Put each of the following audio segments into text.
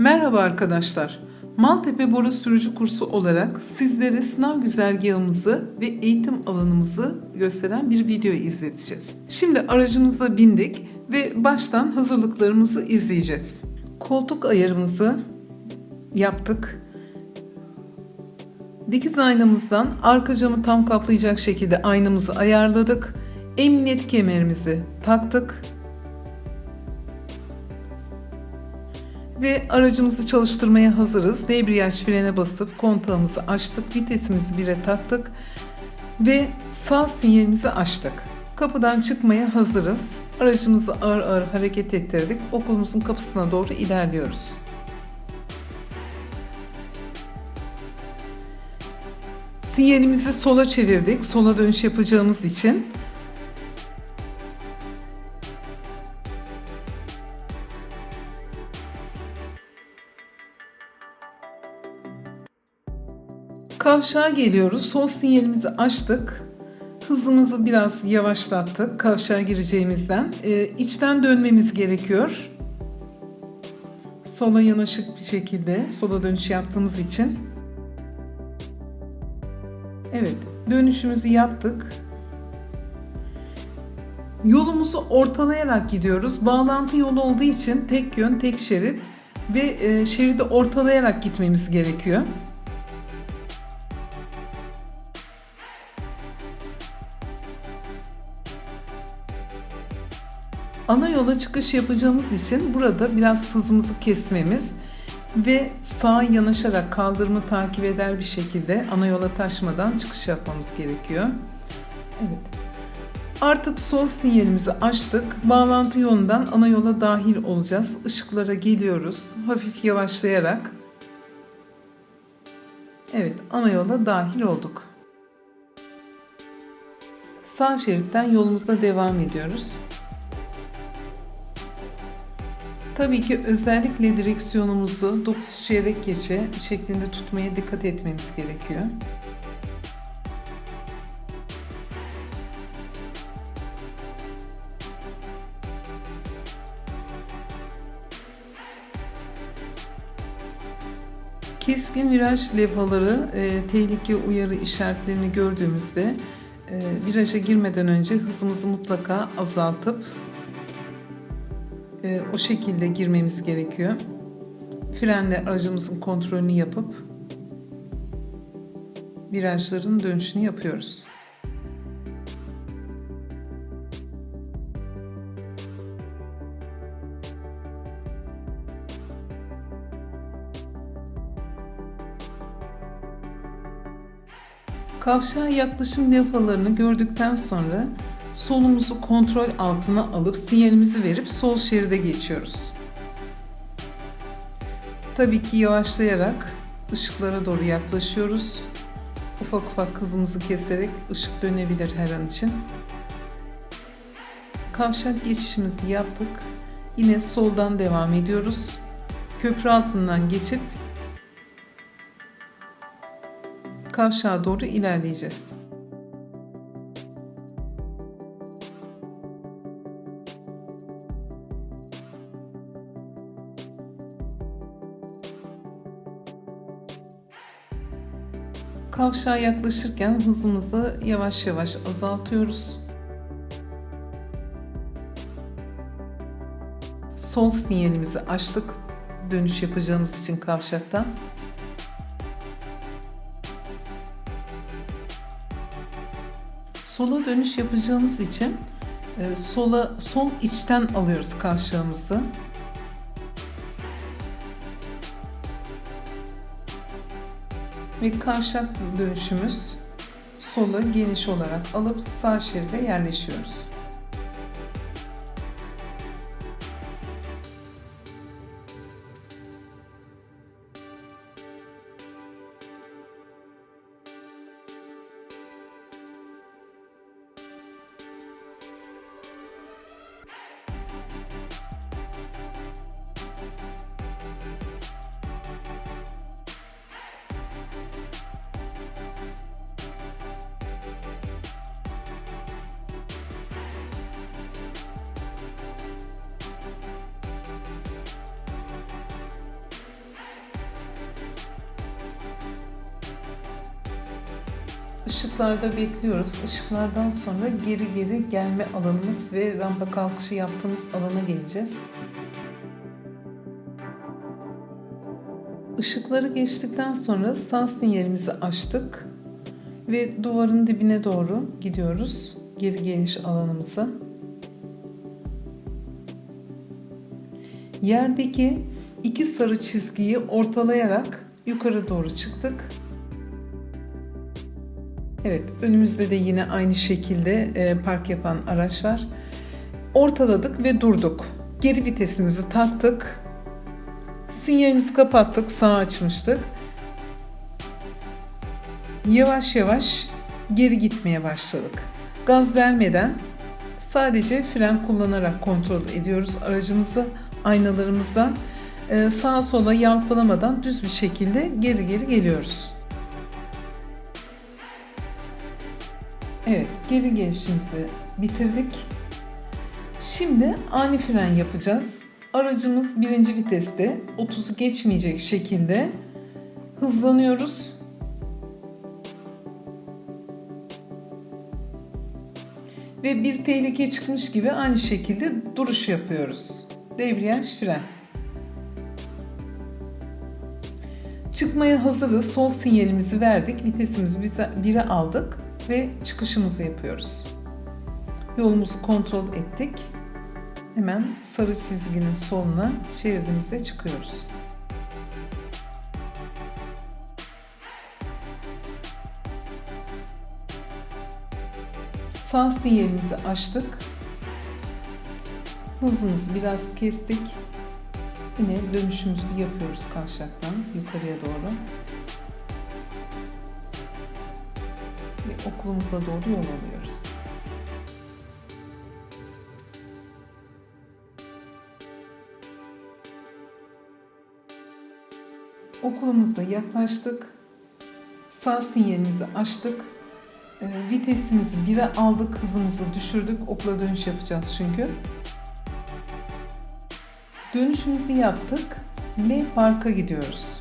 Merhaba arkadaşlar. Maltepe Bora Sürücü Kursu olarak sizlere sınav güzergahımızı ve eğitim alanımızı gösteren bir video izleteceğiz. Şimdi aracımıza bindik ve baştan hazırlıklarımızı izleyeceğiz. Koltuk ayarımızı yaptık. Dikiz aynamızdan arka camı tam kaplayacak şekilde aynamızı ayarladık. Emniyet kemerimizi taktık. Ve aracımızı çalıştırmaya hazırız. Debriyaj frene basıp kontağımızı açtık. Vitesimizi 1'e taktık. Ve sağ sinyalimizi açtık. Kapıdan çıkmaya hazırız. Aracımızı ağır ağır hareket ettirdik. Okulumuzun kapısına doğru ilerliyoruz. Sinyalimizi sola çevirdik. Sola dönüş yapacağımız için. Kavşağa geliyoruz. Sol sinyalimizi açtık. Hızımızı biraz yavaşlattık kavşağa gireceğimizden. Ee, içten dönmemiz gerekiyor. Sola yanaşık bir şekilde sola dönüş yaptığımız için. Evet, dönüşümüzü yaptık. Yolumuzu ortalayarak gidiyoruz. Bağlantı yolu olduğu için tek yön, tek şerit ve e, şeridi ortalayarak gitmemiz gerekiyor. Ana yola çıkış yapacağımız için burada biraz hızımızı kesmemiz ve sağa yanaşarak kaldırımı takip eder bir şekilde ana yola taşmadan çıkış yapmamız gerekiyor. Evet. Artık sol sinyalimizi açtık. Bağlantı yolundan ana yola dahil olacağız. Işıklara geliyoruz. Hafif yavaşlayarak. Evet, ana yola dahil olduk. Sağ şeritten yolumuza devam ediyoruz. Tabii ki özellikle direksiyonumuzu 9 çeyrek geçe şeklinde tutmaya dikkat etmemiz gerekiyor. Keskin viraj levhaları, e, tehlike uyarı işaretlerini gördüğümüzde e, viraja girmeden önce hızımızı mutlaka azaltıp e, o şekilde girmemiz gerekiyor. Frenle aracımızın kontrolünü yapıp virajların dönüşünü yapıyoruz. Kavşağa yaklaşım levhalarını gördükten sonra solumuzu kontrol altına alıp sinyalimizi verip sol şeride geçiyoruz. Tabii ki yavaşlayarak ışıklara doğru yaklaşıyoruz. Ufak ufak hızımızı keserek ışık dönebilir her an için. Kavşak geçişimizi yaptık. Yine soldan devam ediyoruz. Köprü altından geçip kavşağa doğru ilerleyeceğiz. Kavşağa yaklaşırken hızımızı yavaş yavaş azaltıyoruz. Sol sinyalimizi açtık dönüş yapacağımız için kavşaktan. Sola dönüş yapacağımız için e, sola sol içten alıyoruz kavşağımızı. Ve kavşak dönüşümüz sola geniş olarak alıp sağ şeride yerleşiyoruz. Işıklarda bekliyoruz. Işıklardan sonra geri geri gelme alanımız ve rampa kalkışı yaptığımız alana geleceğiz. Işıkları geçtikten sonra sağ sinyalimizi açtık ve duvarın dibine doğru gidiyoruz. Geri geliş alanımıza. Yerdeki iki sarı çizgiyi ortalayarak yukarı doğru çıktık. Evet, önümüzde de yine aynı şekilde e, park yapan araç var. Ortaladık ve durduk. Geri vitesimizi taktık. Sinyalimizi kapattık, sağa açmıştık. Yavaş yavaş geri gitmeye başladık. Gaz vermeden sadece fren kullanarak kontrol ediyoruz aracımızı aynalarımızdan. E, sağa sola yalpalamadan düz bir şekilde geri geri geliyoruz. Evet, geri gelişimizi bitirdik. Şimdi ani fren yapacağız. Aracımız birinci viteste 30'u geçmeyecek şekilde hızlanıyoruz. Ve bir tehlike çıkmış gibi aynı şekilde duruş yapıyoruz. Debriyaj fren. Çıkmaya hazırız. Sol sinyalimizi verdik. Vitesimizi bize 1'e aldık ve çıkışımızı yapıyoruz. Yolumuzu kontrol ettik. Hemen sarı çizginin soluna şeridimize çıkıyoruz. Sağ sinyalimizi açtık. Hızımızı biraz kestik. Yine dönüşümüzü yapıyoruz kavşaktan yukarıya doğru. Ve okulumuza doğru yol alıyoruz. Okulumuza yaklaştık. Sağ sinyalimizi açtık. E, vitesimizi 1'e aldık, hızımızı düşürdük. Okula dönüş yapacağız çünkü. Dönüşümüzü yaptık. L parka gidiyoruz.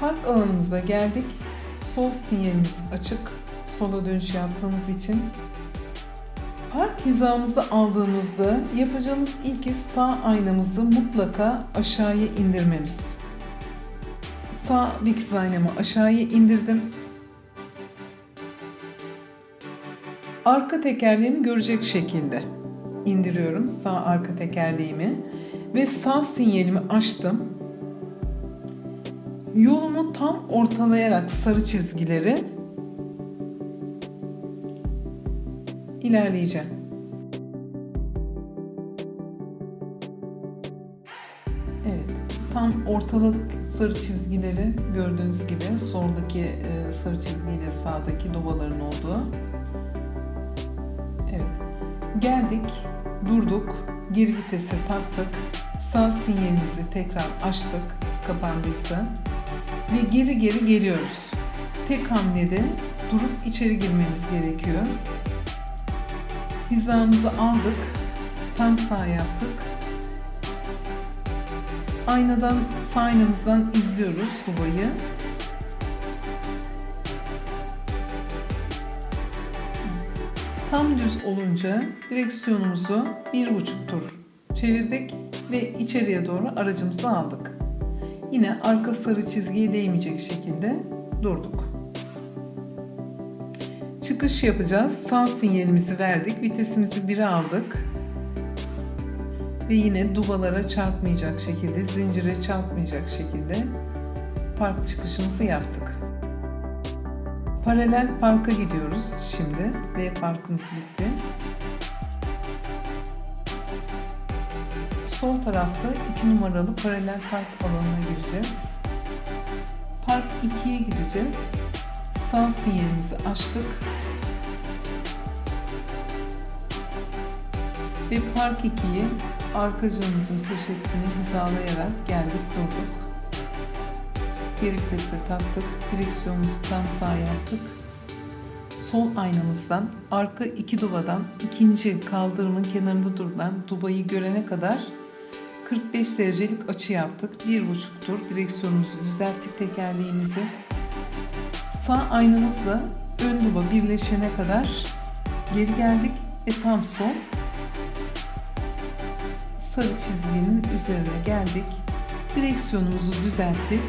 Park alanımıza geldik. Sol sinyalimiz açık. Sola dönüş yaptığımız için. Park hizamızı aldığımızda yapacağımız ilk iş sağ aynamızı mutlaka aşağıya indirmemiz. Sağ dikiz aynamı aşağıya indirdim. Arka tekerleğimi görecek şekilde indiriyorum sağ arka tekerleğimi ve sağ sinyalimi açtım. Yolumu tam ortalayarak sarı çizgileri ilerleyeceğim. Evet, tam ortaladık sarı çizgileri gördüğünüz gibi soldaki e, sarı çizgiyle sağdaki duvaların olduğu. Evet. Geldik, durduk, geri vitesi taktık, sağ sinyalimizi tekrar açtık kapandıysa ve geri geri geliyoruz. Tek hamlede durup içeri girmemiz gerekiyor. Hizamızı aldık, tam sağ yaptık. Aynadan, sağ aynamızdan izliyoruz dubayı. Tam düz olunca direksiyonumuzu bir buçuk tur çevirdik ve içeriye doğru aracımızı aldık. Yine arka sarı çizgiye değmeyecek şekilde durduk. Çıkış yapacağız. Sağ sinyalimizi verdik. Vitesimizi 1'e aldık. Ve yine dubalara çarpmayacak şekilde, zincire çarpmayacak şekilde park çıkışımızı yaptık. Paralel parka gidiyoruz şimdi. V parkımız bitti. Sol tarafta 2 numaralı paralel park alanına gireceğiz. Park 2'ye gideceğiz. Sağ sinyalimizi açtık. Ve park 2'yi arka camımızın köşesine hizalayarak geldik durduk. Geri vitese taktık. Direksiyonumuzu tam sağ yaptık. Sol aynamızdan arka iki duvadan ikinci kaldırımın kenarında durulan dubayı görene kadar 45 derecelik açı yaptık. Bir buçuk tur direksiyonumuzu düzelttik tekerleğimizi. Sağ aynamızla ön duba birleşene kadar geri geldik ve tam sol sarı çizginin üzerine geldik. Direksiyonumuzu düzelttik.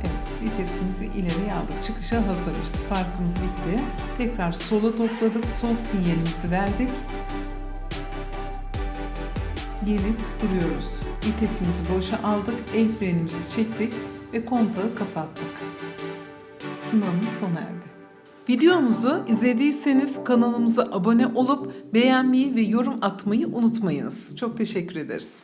Evet, vitesimizi ileriye aldık. Çıkışa hazırız. Parkımız bitti. Tekrar sola topladık. Sol sinyalimizi verdik. Gelip duruyoruz. Vitesimizi boşa aldık. El frenimizi çektik ve kontağı kapattık. Sınavımız sona erdi. Videomuzu izlediyseniz kanalımıza abone olup beğenmeyi ve yorum atmayı unutmayınız. Çok teşekkür ederiz.